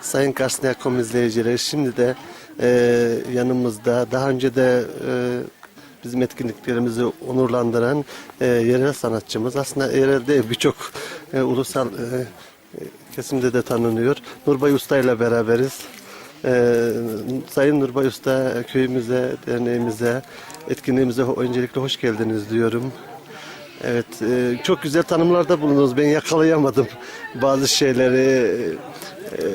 Sayın Karsniyakom izleyicileri şimdi de e, yanımızda daha önce de e, bizim etkinliklerimizi onurlandıran e, yerel sanatçımız aslında yerel değil birçok e, ulusal e, kesimde de tanınıyor. Nurbay Usta ile beraberiz. E, Sayın Nurbay Usta köyümüze, derneğimize, etkinliğimize öncelikle hoş geldiniz diyorum. Evet, e, çok güzel tanımlarda bulundunuz. Ben yakalayamadım bazı şeyleri.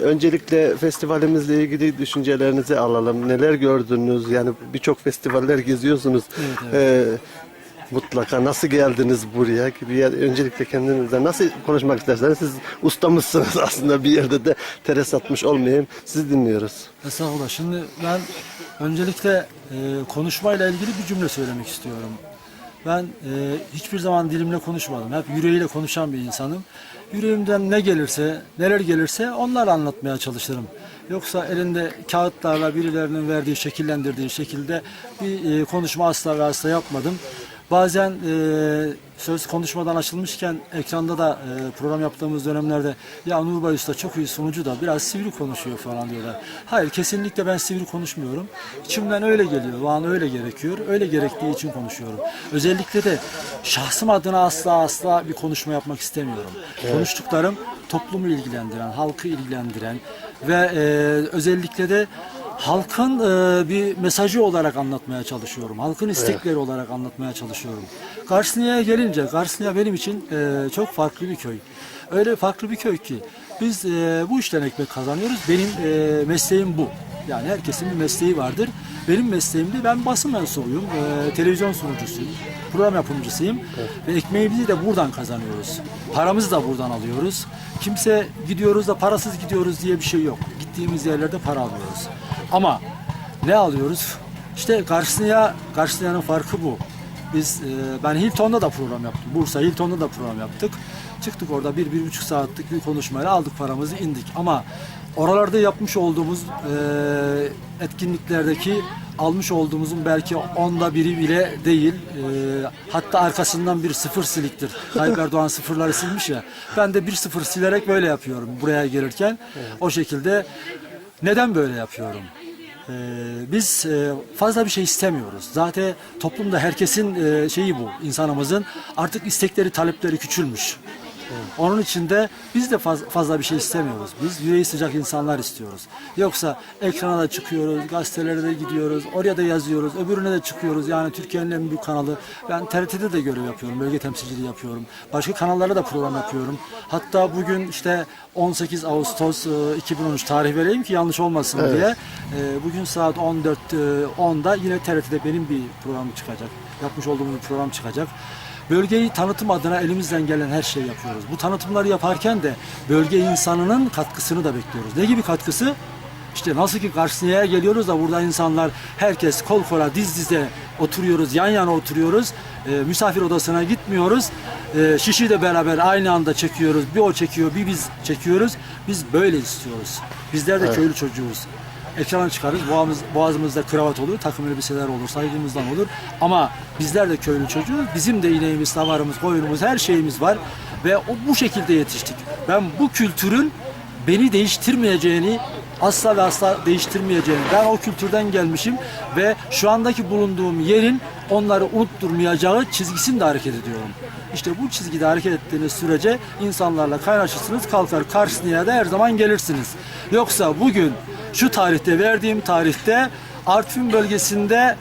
Öncelikle festivalimizle ilgili düşüncelerinizi alalım. Neler gördünüz? Yani birçok festivaller geziyorsunuz. E, mutlaka nasıl geldiniz buraya gibi yer. Öncelikle kendinizden nasıl konuşmak isterseniz siz ustamızsınız aslında bir yerde de teres atmış olmayayım. Sizi dinliyoruz. Estağfurullah. Şimdi ben öncelikle e, konuşmayla ilgili bir cümle söylemek istiyorum. Ben e, hiçbir zaman dilimle konuşmadım. Hep yüreğiyle konuşan bir insanım. Yüreğimden ne gelirse, neler gelirse onları anlatmaya çalışırım. Yoksa elinde kağıtlarla birilerinin verdiği, şekillendirdiği şekilde bir e, konuşma asla ve asla yapmadım. Bazen e, söz konuşmadan açılmışken ekranda da e, program yaptığımız dönemlerde ya Nurbay Usta çok iyi sunucu da biraz sivri konuşuyor falan diyorlar. Hayır kesinlikle ben sivri konuşmuyorum. İçimden öyle geliyor. O an öyle gerekiyor. Öyle gerektiği için konuşuyorum. Özellikle de şahsım adına asla asla bir konuşma yapmak istemiyorum. Konuştuklarım toplumu ilgilendiren, halkı ilgilendiren ve e, özellikle de halkın e, bir mesajı olarak anlatmaya çalışıyorum. Halkın istekleri olarak anlatmaya çalışıyorum. Karsniya'ya gelince, Karsniya benim için e, çok farklı bir köy. Öyle farklı bir köy ki biz e, bu işten ekmek kazanıyoruz. Benim e, mesleğim bu. Yani herkesin bir mesleği vardır. Benim mesleğim de ben basın mensubuyum. E, televizyon sunucusuyum. Program yapımcısıyım. Ve ekmeğimizi de buradan kazanıyoruz. Paramızı da buradan alıyoruz. Kimse gidiyoruz da parasız gidiyoruz diye bir şey yok. Gittiğimiz yerlerde para alıyoruz. Ama ne alıyoruz? İşte Karsnıya, Karsnıya'nın farkı bu. Biz, e, ben Hilton'da da program yaptım. Bursa Hilton'da da program yaptık. Çıktık orada bir, bir buçuk saatlik bir konuşmayla aldık paramızı indik. Ama oralarda yapmış olduğumuz e, etkinliklerdeki almış olduğumuzun belki onda biri bile değil. E, hatta arkasından bir sıfır siliktir. Tayyip Erdoğan sıfırları silmiş ya. Ben de bir sıfır silerek böyle yapıyorum buraya gelirken. O şekilde neden böyle yapıyorum? Ee, biz e, fazla bir şey istemiyoruz. Zaten toplumda herkesin e, şeyi bu, insanımızın artık istekleri, talepleri küçülmüş. Onun için de biz de faz- fazla bir şey istemiyoruz. Biz yüreği sıcak insanlar istiyoruz. Yoksa ekrana da çıkıyoruz, gazetelere de gidiyoruz, oraya da yazıyoruz, öbürüne de çıkıyoruz. Yani Türkiye'nin en büyük kanalı. Ben TRT'de de görev yapıyorum, bölge temsilciliği yapıyorum. Başka kanallara da program yapıyorum. Hatta bugün işte 18 Ağustos e, 2013 tarih vereyim ki yanlış olmasın diye. E, Bugün saat 14 e, 10'da yine TRT'de benim bir program çıkacak. Yapmış olduğum bir program çıkacak. Bölgeyi tanıtım adına elimizden gelen her şeyi yapıyoruz. Bu tanıtımları yaparken de bölge insanının katkısını da bekliyoruz. Ne gibi katkısı? İşte nasıl ki Karsniya'ya geliyoruz da burada insanlar herkes kol kola diz dize oturuyoruz, yan yana oturuyoruz. Ee, misafir odasına gitmiyoruz. Ee, şişi de beraber aynı anda çekiyoruz. Bir o çekiyor, bir biz çekiyoruz. Biz böyle istiyoruz. Bizler de köylü çocuğuz. Ekrana çıkarız, boğazımız, boğazımızda kravat olur, takım elbiseler olur, saygımızdan olur. Ama bizler de köylü çocuğuz. Bizim de ineğimiz, davarımız, koyunumuz, her şeyimiz var. Ve o, bu şekilde yetiştik. Ben bu kültürün beni değiştirmeyeceğini asla ve asla değiştirmeyeceğini. Ben o kültürden gelmişim ve şu andaki bulunduğum yerin onları unutturmayacağı çizgisinde hareket ediyorum. İşte bu çizgide hareket ettiğiniz sürece insanlarla kaynaşırsınız, kalkar karşısına da her zaman gelirsiniz. Yoksa bugün şu tarihte verdiğim tarihte Artvin bölgesinde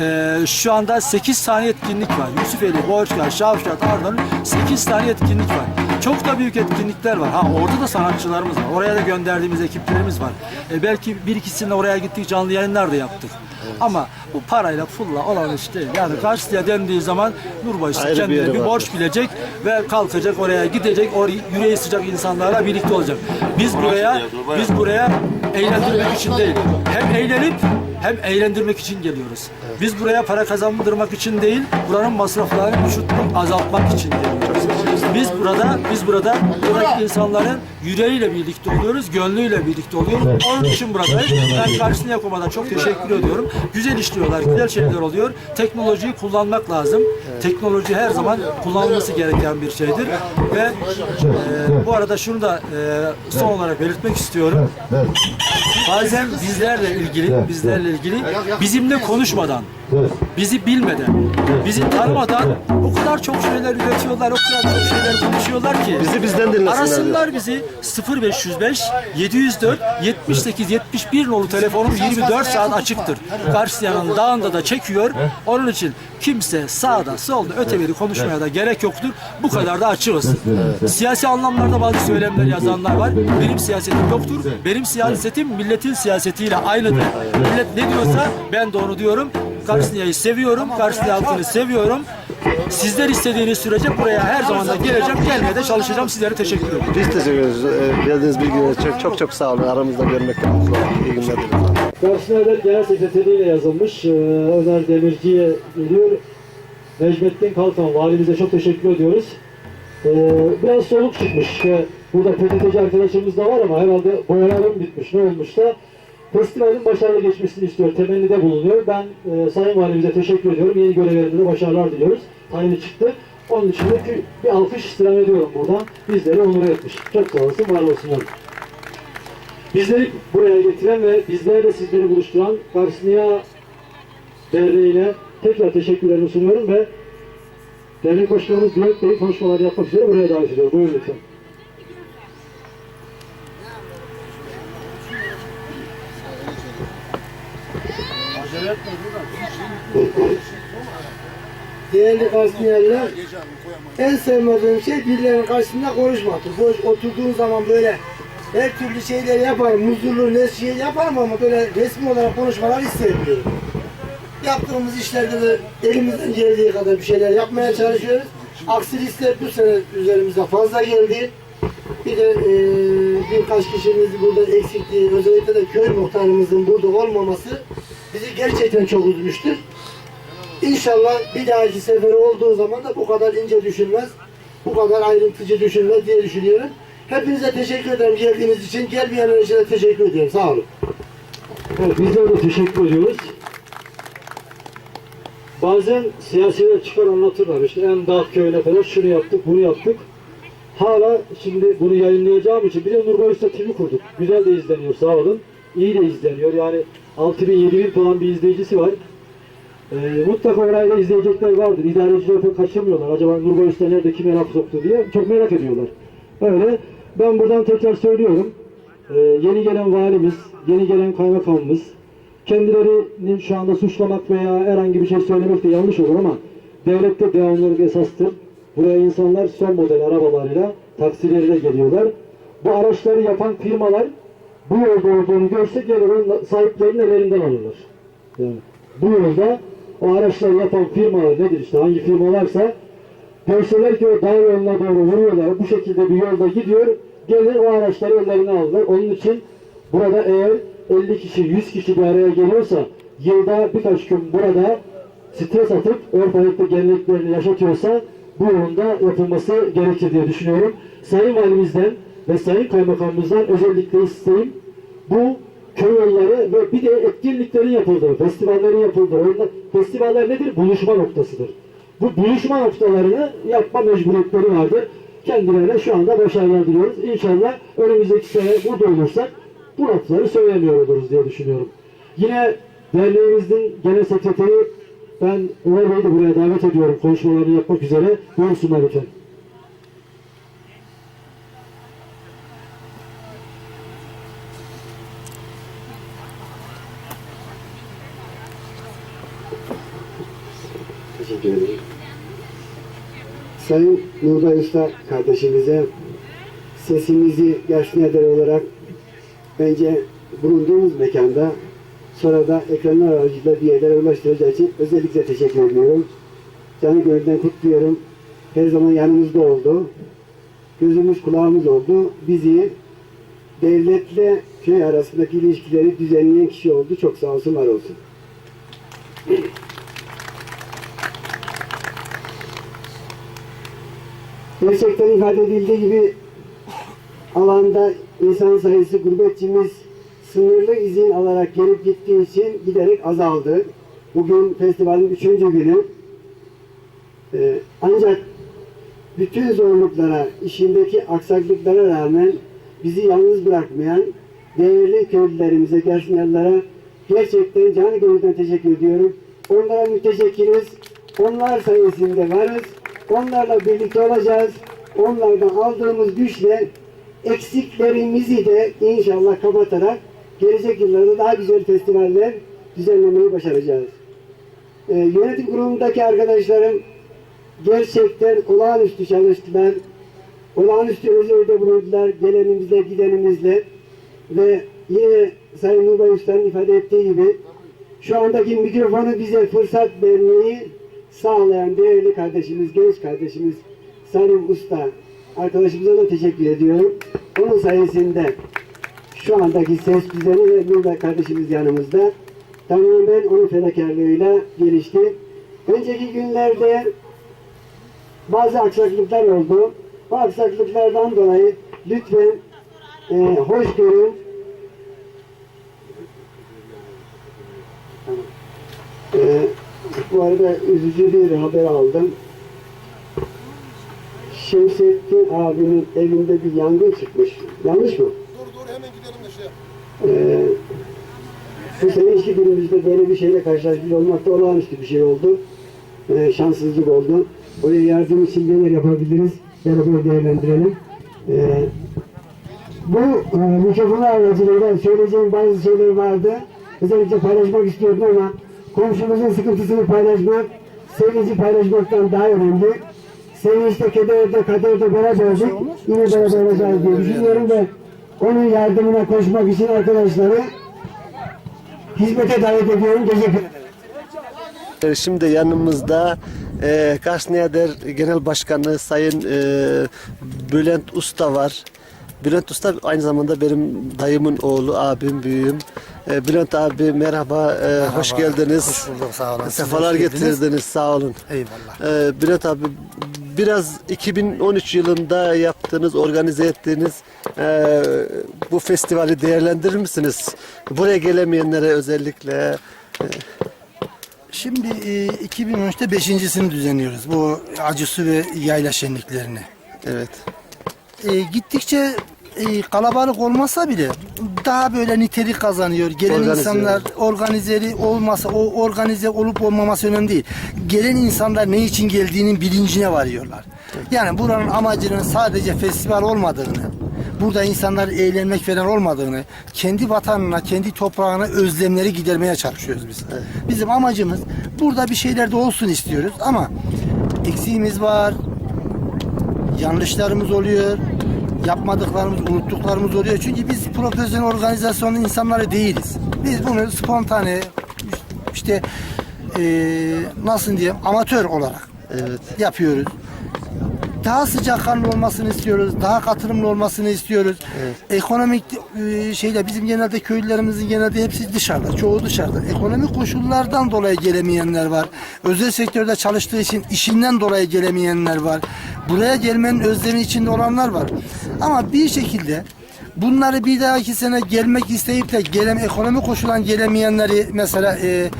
ee, şu anda 8 tane etkinlik var. Yusufeli, Borçlar, Şavşat, Ardahan 8 tane etkinlik var. Çok da büyük etkinlikler var. Ha orada da sanatçılarımız var. Oraya da gönderdiğimiz ekiplerimiz var. E, belki bir ikisini oraya gittik canlı yayınlar da yaptık. Ama bu parayla pulla olan iş değil. Yani karşıya dendiği zaman Nurbaşı Ayrı bir kendine yeri bir, var. borç bilecek ve kalkacak oraya gidecek. Or yüreği sıcak insanlarla birlikte olacak. Biz buraya biz buraya eğlendirmek için değil. Hem eğlenip hem eğlendirmek için geliyoruz. Biz buraya para kazandırmak için değil, buranın masraflarını düşürtmek, azaltmak için geliyoruz. Biz burada, biz burada buradaki insanların yüreğiyle birlikte oluyoruz, gönlüyle birlikte oluyoruz. Onun için buradayız. Ben karşısına Yakoma'dan çok teşekkür ediyorum. Güzel işliyorlar, güzel şeyler oluyor. Teknolojiyi kullanmak lazım. Teknoloji her zaman kullanılması gereken bir şeydir. Ve e, bu arada şunu da e, son olarak belirtmek istiyorum. Bazen bizlerle ilgili, bizlerle ilgili bizimle konuşmadan, bizi bilmeden, bizi tanımadan o kadar çok şeyler üretiyorlar, o kadar çok şeyler konuşuyorlar ki. Bizi bizden dinlesinler. Arasınlar bizi 0505 704 78 71 nolu telefonum 24 saat açıktır. Karşıyanın dağında da çekiyor. Onun için kimse sağda solda öteberi konuşmaya da gerek yoktur. Bu kadar da açığız. Siyasi anlamlarda bazı söylemler yazanlar var. Benim siyasetim yoktur. Benim siyasetim milletin siyasetiyle aynıdır. Millet ne diyorsa ben de onu diyorum. Karşıyayı seviyorum. Karşıya halkını seviyorum. Sizler istediğiniz sürece buraya her zaman da geleceğim. Gelmeye de çalışacağım. Sizlere teşekkür ederim. Biz teşekkür ederiz. Ee, Verdiğiniz bilgiler için çok çok sağ olun. Aramızda görmekten mutlu olduk. İyi günler dilerim. Karşına haber genel sekreteriyle yazılmış. Ee, Ömer Demirci'ye geliyor. Necmettin Kalkan valimize çok teşekkür ediyoruz. Ee, biraz soluk çıkmış. İşte burada PTT'ci arkadaşımız da var ama herhalde boyalarım bitmiş. Ne olmuş da festivalin başarılı geçmesini istiyor. Temennide bulunuyor. Ben e, Sayın Valimize teşekkür ediyorum. Yeni görevlerinde de başarılar diliyoruz. Tayini çıktı. Onun için de bir, alkış istirham ediyorum buradan. Bizleri onur etmiş. Çok sağ olasın, var olsunlar. Bizleri buraya getiren ve bizlerle sizleri buluşturan Karsniya Derneği'ne tekrar teşekkürlerimi sunuyorum ve dernek başkanımız Bülent Bey konuşmalar yapmak üzere buraya davet ediyorum. Buyurun lütfen. Değerli Karsniyeliler, en sevmediğim şey birilerinin karşısında konuşmaktır. Boş oturduğun zaman böyle her türlü şeyler yaparım, huzurlu ne şey yaparım ama böyle resmi olarak konuşmalar istemiyorum. Yaptığımız işlerde de elimizden geldiği kadar bir şeyler yapmaya çalışıyoruz. Aksilikler bu sene üzerimize fazla geldi. Bir de eee birkaç kişimiz burada eksikliği, özellikle de köy muhtarımızın burada olmaması bizi gerçekten çok üzmüştür. İnşallah bir dahaki sefer olduğu zaman da bu kadar ince düşünmez, bu kadar ayrıntıcı düşünmez diye düşünüyorum. Hepinize teşekkür ederim geldiğiniz için. Gelmeyenler için de teşekkür ediyorum. Sağ olun. Evet, bizler de teşekkür ediyoruz. Bazen siyasiler çıkar anlatırlar. İşte en dağ köyüne kadar şunu yaptık, bunu yaptık. Hala şimdi bunu yayınlayacağım için bir de Nurbayus'ta TV kurduk. Güzel de izleniyor sağ olun. İyi de izleniyor. Yani 6000 7000 falan bir izleyicisi var. Ee, mutlaka orayı da izleyecekler vardır. İdareciler pek kaçırmıyorlar. Acaba Nurbayus'ta nerede kime laf soktu diye çok merak ediyorlar. Öyle. Ben buradan tekrar söylüyorum. Ee, yeni gelen valimiz, yeni gelen kaymakamımız, kendilerinin şu anda suçlamak veya herhangi bir şey söylemek de yanlış olur ama devlette devamlılık esastır. Buraya insanlar son model arabalarıyla, taksileriyle geliyorlar. Bu araçları yapan firmalar bu yolda olduğunu gelir onun sahiplerinin ellerinden alırlar. Yani bu yolda o araçları yapan firmalar nedir işte hangi firma varsa görseler ki o dağ yoluna doğru vuruyorlar bu şekilde bir yolda gidiyor gelir o araçları ellerine alırlar. Onun için burada eğer 50 kişi 100 kişi bir araya geliyorsa yılda birkaç gün burada stres atıp örf ayakta geleneklerini yaşatıyorsa bu yolunda yapılması gerekir diye düşünüyorum. Sayın Valimizden ve Sayın Kaymakamımızdan özellikle isteğim bu köy ve bir de etkinliklerin yapıldığı, festivallerin yapıldığı, oyunlar, festivaller nedir? Buluşma noktasıdır. Bu buluşma noktalarını yapma mecburiyetleri vardır. Kendilerine şu anda başarılar diliyoruz. İnşallah önümüzdeki sene burada olursak bu noktaları söylemiyor oluruz diye düşünüyorum. Yine derneğimizin genel sekreteri ben Ömer Bey'i de buraya davet ediyorum konuşmalarını yapmak üzere. Buyursunlar lütfen. Teşekkür ederim. Sayın Nurbay Usta kardeşimize sesimizi eder olarak bence bulunduğumuz mekanda sonra da ekranlar aracılığıyla bir yerlere ulaştıracağı için özellikle teşekkür ediyorum. Canı gönülden kutluyorum. Her zaman yanımızda oldu. Gözümüz kulağımız oldu. Bizi devletle köy arasındaki ilişkileri düzenleyen kişi oldu. Çok sağ olsun, var olsun. Gerçekten ifade edildiği gibi alanda insan sayısı gurbetçimiz sınırlı izin alarak gelip gittiği için giderek azaldı. Bugün festivalin üçüncü günü. Ee, ancak bütün zorluklara, işindeki aksaklıklara rağmen bizi yalnız bırakmayan değerli köylülerimize, Gersinlerlere gerçekten canı gönülden teşekkür ediyorum. Onlara müteşekkiriz. Onlar sayesinde varız. Onlarla birlikte olacağız. Onlardan aldığımız güçle eksiklerimizi de inşallah kapatarak gelecek yıllarda daha güzel festivaller düzenlemeyi başaracağız. Ee, yönetim kurulundaki arkadaşlarım gerçekten olağanüstü çalıştılar. Olağanüstü özveride bulundular gelenimizle gidenimizle ve yine Sayın Nurbay Usta'nın ifade ettiği gibi şu andaki mikrofonu bize fırsat vermeyi sağlayan değerli kardeşimiz, genç kardeşimiz Salim Usta arkadaşımıza da teşekkür ediyorum. Onun sayesinde şu andaki ses düzeni ve Nurbay kardeşimiz yanımızda tamamen onun fedakarlığıyla gelişti. Önceki günlerde bazı aksaklıklar oldu. Bu aksaklıklardan dolayı lütfen e, hoş görün. E, bu arada üzücü bir haber aldım. Şemsettin abinin evinde bir yangın çıkmış. Yanlış mı? Ee, bu sene işi günümüzde böyle bir şeyle karşılaşmış olmak da olağanüstü bir şey oldu. Ee, şanssızlık oldu. Oraya yardım için neler yapabiliriz? Beraber değerlendirelim. Ee, bu e, mikrofonu aracılığıyla söyleyeceğim bazı şeyler vardı. Özellikle paylaşmak istiyordum ama komşumuzun sıkıntısını paylaşmak, sevinci paylaşmaktan daha önemli. Sevinçte, kederde, kaderde beraberdik. Yine beraber olacağız diye düşünüyorum ve onun yardımına koşmak için arkadaşları hizmete davet ediyorum. Teşekkür ederim. Şimdi yanımızda e, Karsniyader Genel Başkanı Sayın e, Bülent Usta var. Bülent Usta aynı zamanda benim dayımın oğlu, abim, büyüğüm. E, Bülent abi merhaba, e, hoş geldiniz. Hoş bulduk, sağ olun. Sefalar getirdiniz, sağ olun. Eyvallah. E, Bülent abi biraz 2013 yılında yaptığınız, organize ettiğiniz e, bu festivali değerlendirir misiniz? Buraya gelemeyenlere özellikle Şimdi e, 2013'te beşincisini düzenliyoruz. Bu acısı ve yayla şenliklerini. evet. E, gittikçe e, kalabalık olmasa bile daha böyle nitelik kazanıyor. Gelen Organize. insanlar organizeli olmasa o organize olup olmaması önemli değil. Gelen insanlar ne için geldiğinin bilincine varıyorlar. Yani buranın amacının sadece festival olmadığını, burada insanlar eğlenmek falan olmadığını, kendi vatanına, kendi toprağına özlemleri gidermeye çalışıyoruz biz. Bizim amacımız burada bir şeyler de olsun istiyoruz ama eksiğimiz var, yanlışlarımız oluyor. Yapmadıklarımız, unuttuklarımız oluyor. Çünkü biz profesyonel organizasyonun insanları değiliz. Biz bunu spontane işte eee nasıl diyeyim amatör olarak Evet. yapıyoruz. Daha sıcakkanlı olmasını istiyoruz. Daha katılımlı olmasını istiyoruz. Ekonomik e, şeyle bizim genelde köylülerimizin genelde hepsi dışarıda. Çoğu dışarıda. Ekonomik koşullardan dolayı gelemeyenler var. Özel sektörde çalıştığı için işinden dolayı gelemeyenler var. Buraya gelmenin özlemi içinde olanlar var. Ama bir şekilde bunları bir dahaki sene gelmek isteyip de gelem ekonomik koşuldan gelemeyenleri mesela e,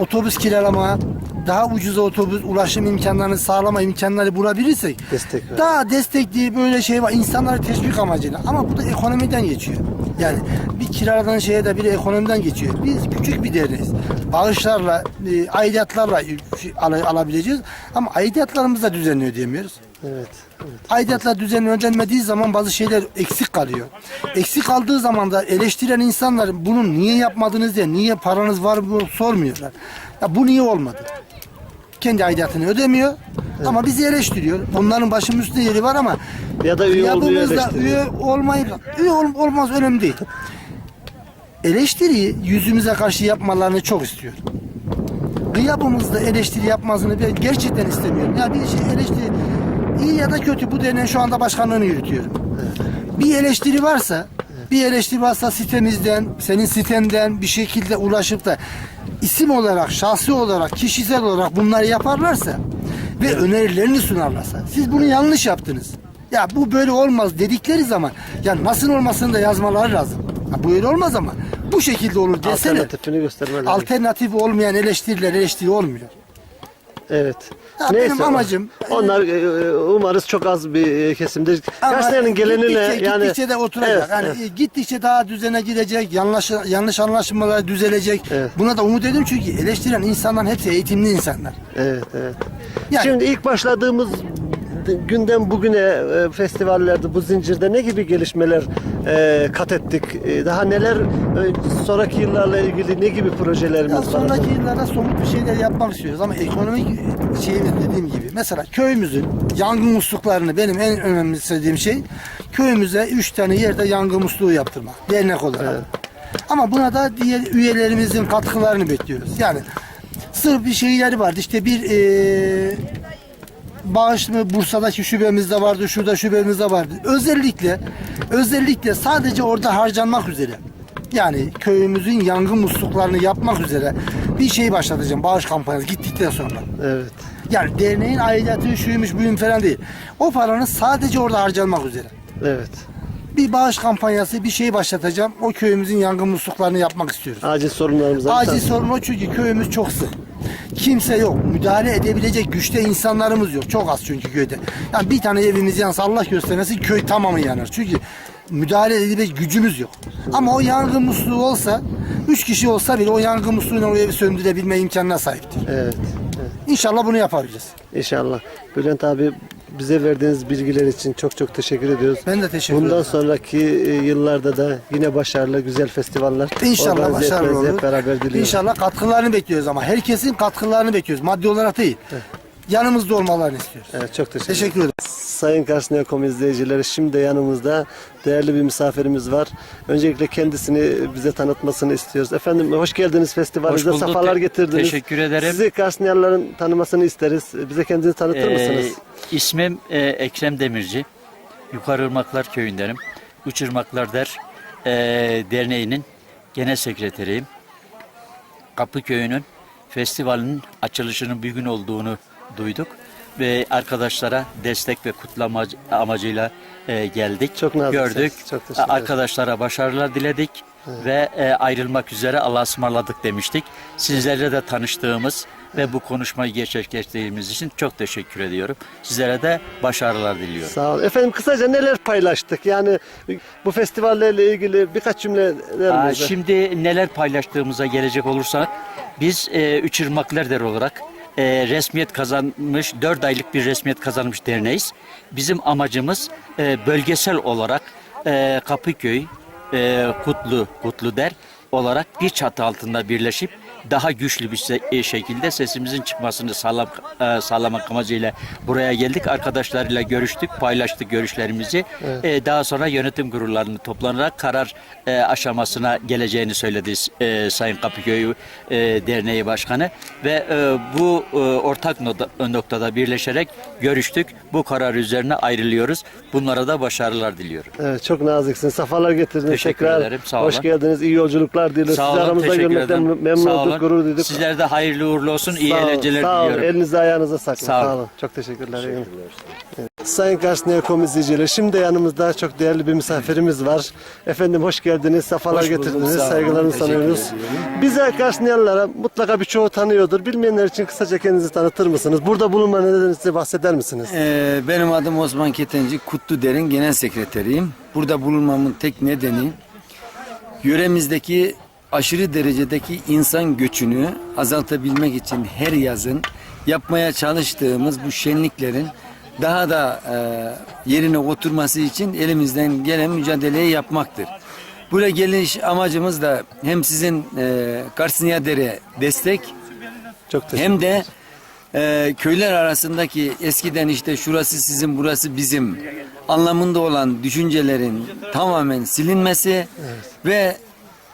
otobüs kiralama, daha ucuza otobüs ulaşım imkanlarını sağlama imkanları bulabilirsek Destek ver. daha destekli böyle şey var insanları teşvik amacıyla ama bu da ekonomiden geçiyor. Yani bir kiradan şeye de bir ekonomiden geçiyor. Biz küçük bir derneğiz. Bağışlarla, e, aidatlarla al- alabileceğiz ama aidatlarımız da düzenliyor diyemiyoruz. Evet. Aidatlar düzenlenmediği zaman bazı şeyler eksik kalıyor. Eksik kaldığı zaman da eleştiren insanlar bunu niye yapmadınız diye, niye paranız var mı sormuyorlar. Ya bu niye olmadı? Kendi aidatını ödemiyor ama bizi eleştiriyor. Onların başımın üstünde yeri var ama Ya da üye olmuyor yapımızda eleştiriyor. üye olmayıp üye ol- olmaz önemli değil. Eleştiriyi yüzümüze karşı yapmalarını çok istiyorum. Gıyabımızda eleştiri yapmasını ben gerçekten istemiyorum. Ya bir şey eleştiri iyi ya da kötü bu derneğin şu anda başkanlığını yürütüyorum. Bir eleştiri varsa bir eleştiri varsa sitemizden, senin sitenden bir şekilde ulaşıp da isim olarak, şahsi olarak, kişisel olarak bunları yaparlarsa ve önerilerini sunarlarsa. Siz bunu yanlış yaptınız. Ya bu böyle olmaz dedikleri zaman ya nasıl olmasını da yazmaları lazım. Ya bu öyle olmaz ama bu şekilde olur desene. Alternatifini göstermeleri. Alternatif olmayan eleştiriler eleştiri olmuyor. Evet. Ya benim amacım- onlar e, umarız çok az bir e, kesimdir. Ama Gazetenin gelenine gittikçe, yani gittikçe de oturacak. Evet, yani evet. gittikçe daha düzene girecek. Yanlış yanlış anlaşılmalar düzelecek. Evet. Buna da umut ediyorum çünkü eleştiren insanların hepsi eğitimli insanlar. Evet, evet. Yani- Şimdi ilk başladığımız günden bugüne e, festivallerde bu zincirde ne gibi gelişmeler e, kat ettik? E, daha neler e, sonraki yıllarla ilgili ne gibi projelerimiz Ya var? sonraki yıllarda somut bir şeyler yapmak istiyoruz ama ekonomik şeyimiz dediğim gibi. Mesela köyümüzün yangın musluklarını benim en önemli istediğim şey köyümüze üç tane yerde yangın musluğu yaptırmak. Dernek olarak. Ama buna da diğer üyelerimizin katkılarını bekliyoruz. Yani sırf bir şeyleri vardı. İşte bir eee bağış mı Bursa'daki şubemizde vardı, şurada şubemizde vardı. Özellikle özellikle sadece orada harcanmak üzere. Yani köyümüzün yangın musluklarını yapmak üzere bir şey başlatacağım bağış kampanyası gittikten sonra. Evet. Yani derneğin aidatı şuymuş buyum falan değil. O paranın sadece orada harcanmak üzere. Evet. Bir bağış kampanyası bir şey başlatacağım. O köyümüzün yangın musluklarını yapmak istiyoruz. Acil sorunlarımıza Acil sorun o çünkü köyümüz çok sık. Kimse yok. Müdahale edebilecek güçte insanlarımız yok. Çok az çünkü köyde. Yani bir tane evimiz yansa Allah göstermesin köy tamamı yanar. Çünkü müdahale edebilecek gücümüz yok. Ama o yangın musluğu olsa, üç kişi olsa bile o yangın musluğuyla o evi söndürebilme imkanına sahiptir. Evet. İnşallah bunu yapabileceğiz. İnşallah. Bülent abi bize verdiğiniz bilgiler için çok çok teşekkür ediyoruz. Ben de teşekkür Bundan ederim. sonraki e, yıllarda da yine başarılı güzel festivaller İnşallah başarılı olur. hep beraber diliyorum. İnşallah katkılarını bekliyoruz ama herkesin katkılarını bekliyoruz. Maddi olarak değil. Yanımızda olmalarını istiyoruz. Evet, çok teşekkür, Teşekkür ederim. Sayın Karsnekom izleyicileri şimdi yanımızda değerli bir misafirimiz var. Öncelikle kendisini bize tanıtmasını istiyoruz. Efendim hoş geldiniz festivalimize. Hoş bulduk. Safalar getirdiniz. Teşekkür ederim. Sizi Karsniyarların tanımasını isteriz. Bize kendinizi tanıtır Ee, mısınız? İsmim e, Ekrem Demirci. Yukarı Irmaklar Köyü'ndenim. Üç Irmaklar Der e, Derneği'nin genel sekreteriyim. Kapıköy'ünün festivalinin açılışının bir gün olduğunu duyduk ve arkadaşlara destek ve kutlama amacıyla e, geldik. Çok naziksiniz. Gördük. Çok teşekkür ederim. Arkadaşlara başarılar diledik ve e, ayrılmak üzere Allah'a ısmarladık demiştik. Sizlerle de tanıştığımız ve bu konuşmayı gerçekleştirdiğimiz için çok teşekkür ediyorum. Sizlere de başarılar diliyorum. Sağ olun. Efendim kısaca neler paylaştık? Yani bu festivallerle ilgili birkaç cümleler Aa, şimdi neler paylaştığımıza gelecek olursak biz e, Üç Irmaklar Der olarak e, resmiyet kazanmış, 4 aylık bir resmiyet kazanmış derneğiz. Bizim amacımız e, bölgesel olarak e, Kapıköy, e, Kutlu, Kutlu Der olarak bir çatı altında birleşip daha güçlü bir se- e, şekilde sesimizin çıkmasını sağlam, e, sağlamak amacıyla buraya geldik. Arkadaşlarıyla görüştük, paylaştık görüşlerimizi. E, daha sonra yönetim kurullarını toplanarak karar e, aşamasına geleceğini söyledi e, Sayın Kapıköy e, Derneği Başkanı. Ve e, bu e, ortak noktada birleşerek görüştük. Bu karar üzerine ayrılıyoruz. Bunlara da başarılar diliyorum. Evet, çok naziksiniz. Safalar getirdiniz. Teşekkür Tekrar ederim, sağ Hoş olun. geldiniz. İyi yolculuklar diliyoruz. Sağ Sizi aramızda görmekten memnun olduk, olun. gurur duyduk. Sizlere de hayırlı uğurlu olsun, iyi Sağ olun, eğlenceler sağ olun. diliyorum. Elinize ayağınıza sağlık. Sağ Sağ olun. olun. Çok teşekkürler. Evet. Sayın Karsnekom izleyicileri, şimdi yanımızda çok değerli bir misafirimiz var. Efendim hoş geldiniz, safalar Hoş getirdiniz, olun. Teşekkür sanıyoruz. Bize Karsniyalılara mutlaka birçoğu tanıyordur. Bilmeyenler için kısaca kendinizi tanıtır mısınız? Burada bulunma nedeninizi size bahseder misiniz? Ee, benim adım Osman Ketenci, Kutlu Der'in genel sekreteriyim. Burada bulunmamın tek nedeni yöremizdeki aşırı derecedeki insan göçünü azaltabilmek için her yazın yapmaya çalıştığımız bu şenliklerin daha da e, yerine oturması için elimizden gelen mücadeleyi yapmaktır. Buraya geliş amacımız da hem sizin e, Karsniya Dere destek Çok hem de e, köyler arasındaki eskiden işte şurası sizin burası bizim anlamında olan düşüncelerin tamamen silinmesi ve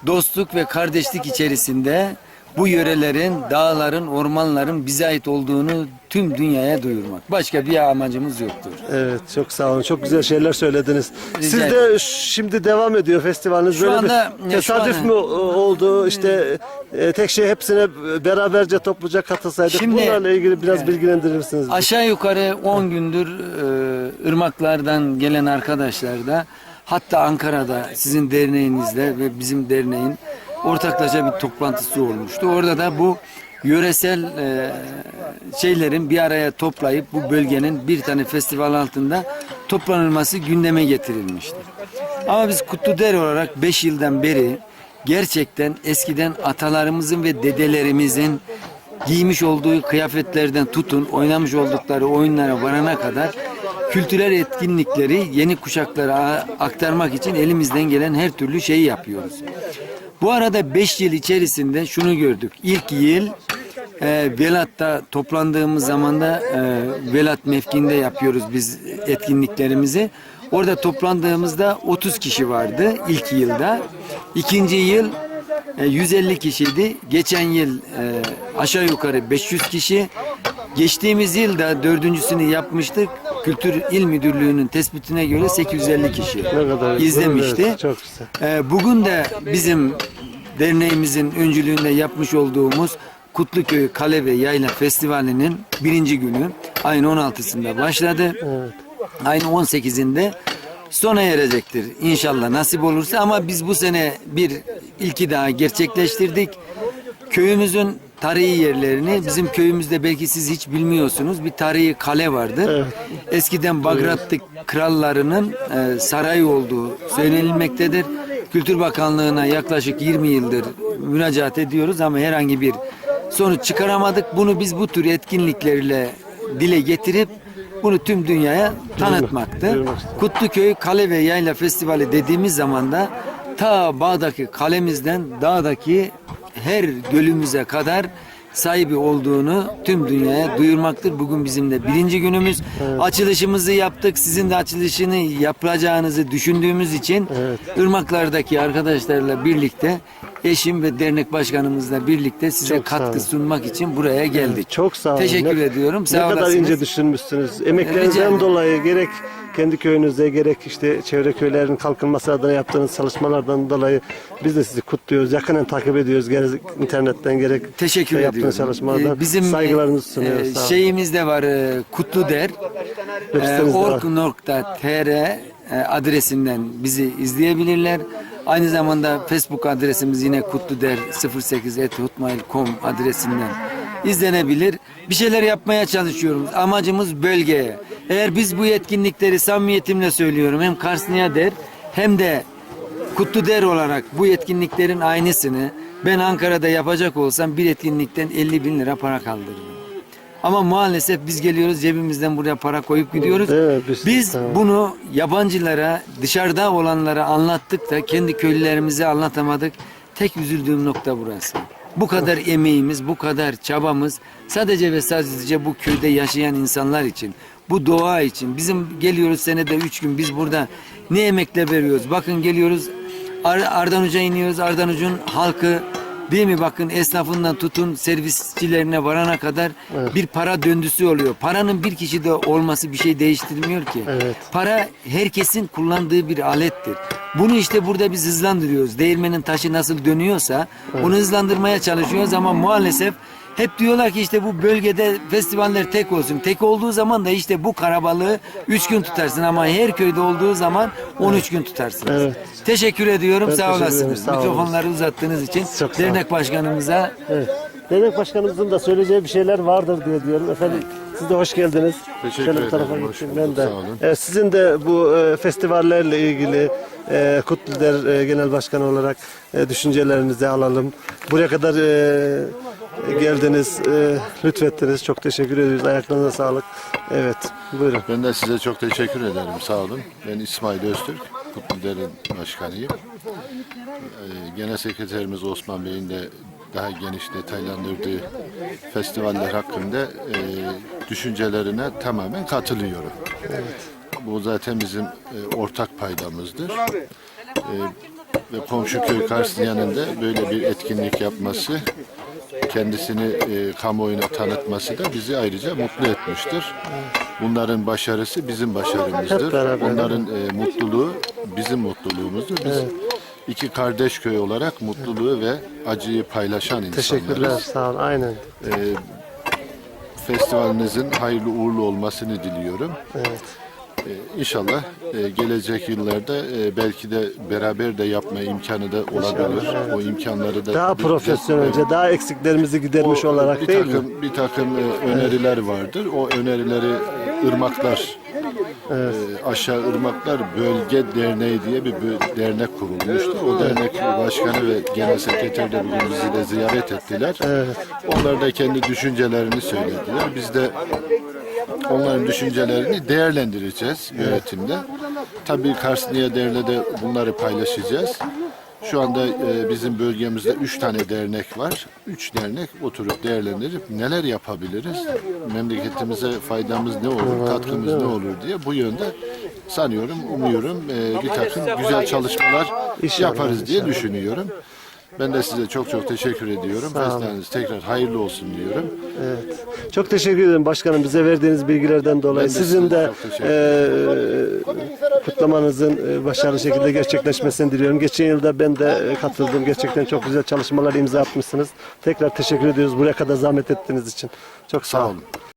dostluk ve kardeşlik içerisinde bu yörelerin, dağların, ormanların bize ait olduğunu tüm dünyaya duyurmak. Başka bir amacımız yoktur. Evet çok sağ olun. Çok güzel şeyler söylediniz. Rica Siz de şimdi devam ediyor festivaliniz. Şu Böyle anda- bir ya şu tesadüf anda- mü oldu? İşte e, tek şey hepsine beraberce topluca katılsaydık. Şimdi- Bunlarla ilgili biraz bilgilendirir misiniz? Aşağı yukarı 10 gündür e, ırmaklardan gelen arkadaşlar da hatta Ankara'da sizin derneğinizle ve bizim derneğin ortaklaşa bir toplantısı olmuştu. Orada da bu yöresel e, şeylerin bir araya toplayıp bu bölgenin bir tane festival altında toplanılması gündeme getirilmiştir. Ama biz Kutluder olarak 5 yıldan beri gerçekten eskiden atalarımızın ve dedelerimizin giymiş olduğu kıyafetlerden tutun oynamış oldukları oyunlara varana kadar kültürel etkinlikleri yeni kuşaklara aktarmak için elimizden gelen her türlü şeyi yapıyoruz. Bu arada 5 yıl içerisinde şunu gördük. İlk yıl e, Velat'ta toplandığımız zaman da e, Velat mevkinde yapıyoruz biz etkinliklerimizi. Orada toplandığımızda 30 kişi vardı ilk yılda. İkinci yıl 150 kişiydi. Geçen yıl e, aşağı yukarı 500 kişi. Geçtiğimiz yılda dördüncüsünü yapmıştık. Kültür İl Müdürlüğü'nün tespitine göre 850 kişi kadar izlemişti. Evet, çok güzel. Ee, bugün de bizim derneğimizin öncülüğünde yapmış olduğumuz Kutluköy Kale ve Yayla Festivali'nin birinci günü ayın 16'sında başladı. Ayın 18'inde sona erecektir inşallah nasip olursa ama biz bu sene bir ilki daha gerçekleştirdik. Köyümüzün tarihi yerlerini bizim köyümüzde belki siz hiç bilmiyorsunuz bir tarihi kale vardı. Eskiden Bagratlı krallarının e, sarayı olduğu söylenilmektedir. Kültür Bakanlığı'na yaklaşık 20 yıldır müracaat ediyoruz ama herhangi bir sonuç çıkaramadık. Bunu biz bu tür etkinliklerle dile getirip bunu tüm dünyaya tanıtmaktı. Kutluköy Kale ve Yayla Festivali dediğimiz zaman da ta bağdaki kalemizden dağdaki her gölümüze kadar sahibi olduğunu tüm dünyaya duyurmaktır. Bugün bizim de birinci günümüz. Açılışımızı yaptık. Sizin de açılışını yapacağınızı düşündüğümüz için Irmaklardaki arkadaşlarla birlikte eşim ve dernek başkanımızla birlikte size Çok sağ katkı olun. sunmak için buraya geldik. Çok sağ olun. Teşekkür Ne- ediyorum. Sağ ne kadar olasınız. ince düşünmüşsünüz. Rica Emeklerinizden ederim. dolayı gerek kendi köyünüzde gerek işte çevre köylerin kalkınması adına yaptığınız çalışmalardan dolayı biz de sizi kutluyoruz. Yakından takip ediyoruz. Gerek internetten gerek Teşekkür şey yaptığınız ediyorum. çalışmalardan. Ee, Bizim saygılarımızı e, sunuyoruz. Sağ olun. şeyimiz de var e, Kutlu Der. Web sitemiz de var. e, adresinden bizi izleyebilirler. Aynı zamanda Facebook adresimiz yine kutluder 08@hotmail.com adresinden izlenebilir. Bir şeyler yapmaya çalışıyoruz. Amacımız bölgeye. Eğer biz bu etkinlikleri samimiyetimle söylüyorum hem Karsniya der hem de Kutlu Der olarak bu etkinliklerin aynısını ben Ankara'da yapacak olsam bir etkinlikten 50 bin lira para kaldırırım. Ama maalesef biz geliyoruz cebimizden buraya para koyup gidiyoruz. Evet, biz- biz tamam. bunu yabancılara, dışarıda olanlara anlattık da kendi köylülerimize anlatamadık. Tek üzüldüğüm nokta burası. Bu kadar emeğimiz, bu kadar çabamız sadece ve sadece bu köyde yaşayan insanlar için, bu doğa için. Bizim geliyoruz senede üç gün biz burada ne emekle veriyoruz. Bakın geliyoruz Ar Ardan Uca iniyoruz. Ardan Uc'un halkı Değil mi bakın esnafından tutun servisçilerine varana kadar bir para döndüsü oluyor. Paranın bir kişide olması bir şey değiştirmiyor ki. Evet. Para herkesin kullandığı bir alettir. Bunu işte burada biz hızlandırıyoruz. Değirmenin taşı nasıl dönüyorsa bunu hızlandırmaya çalışıyoruz ama maalesef hep diyorlar ki işte bu bölgede festivaller tek olsun. Tek olduğu zaman da işte bu karabalığı 3 gün tutarsın ama her köyde olduğu zaman 13 gün tutarsınız. Evet. Teşekkür ediyorum. Ben sağ teşekkür ederim, olasınız. sağ olun. Mikrofonları uzattığınız için Çok sağ olun. dernek başkanımıza Evet. Dernek başkanımızın da söyleyeceği bir şeyler vardır diye diyorum. Efendim siz de hoş geldiniz. Teşekkür Şöyle bir ederim, tarafa bulduk, ben de. sağ olun. Evet, sizin de bu e, festivallerle ilgili e, Kutluder e, Genel Başkanı olarak e, düşüncelerinizi alalım. Buraya kadar e, geldiniz, e, lütfettiniz. Çok teşekkür ediyoruz. Ayaklarınıza sağlık. Evet, buyurun. Ben de size çok teşekkür ederim. Sağ olun. Ben İsmail Öztürk, Kutluder'in başkanıyım. Ee, Genel Sekreterimiz Osman Bey'in de daha geniş detaylandırdığı festivaller hakkında e, düşüncelerine tamamen katılıyorum. Bu zaten bizim e, ortak paydamızdır. E, ve komşu köy Karslıyan'ın da böyle bir etkinlik yapması kendisini e, kamuoyuna tanıtması da bizi ayrıca mutlu etmiştir. Bunların başarısı bizim başarımızdır. Hep beraber. Onların e, mutluluğu bizim mutluluğumuzdur. Biz iki kardeş köy olarak mutluluğu ve acıyı paylaşan insanlarız. Teşekkürler. Sağ olun. Aynen. Festivalinizin hayırlı uğurlu olmasını diliyorum. Evet. Ee, İnşallah e, gelecek yıllarda e, belki de beraber de yapma imkanı da olabilir. O imkanları da Daha profesyonelce, daha eksiklerimizi gidermiş O, olarak bir değil takım, mi? Bir takım e, öneriler vardır. O önerileri ırmaklar e, aşağı ırmaklar bölge derneği diye bir dernek kurulmuştu. O dernek başkanı ve genel sekreter de bugün bizi de ziyaret ettiler. Onlar da kendi düşüncelerini söylediler. Biz de onların düşüncelerini değerlendireceğiz yönetimde. Tabii Karsniye Derneği'de de bunları paylaşacağız. Şu anda e, bizim bölgemizde üç tane dernek var. Üç dernek oturup değerlendirip neler yapabiliriz, memleketimize faydamız ne olur, katkımız ne olur diye bu yönde sanıyorum, umuyorum e, bir takım güzel çalışmalar yaparız diye düşünüyorum. Ben de size çok çok teşekkür ediyorum. Festivaliniz tekrar hayırlı olsun diyorum. Çok teşekkür ederim başkanım bize verdiğiniz bilgilerden dolayı. Ben de Sizin size de çok teşekkür e, kutlamanızın e, başarılı şekilde gerçekleşmesini diliyorum. Geçen yılda ben de e, katıldım. Gerçekten çok güzel çalışmalar imza atmışsınız. Tekrar teşekkür ediyoruz buraya kadar zahmet ettiğiniz için. Çok sağ Sağ olun. olun.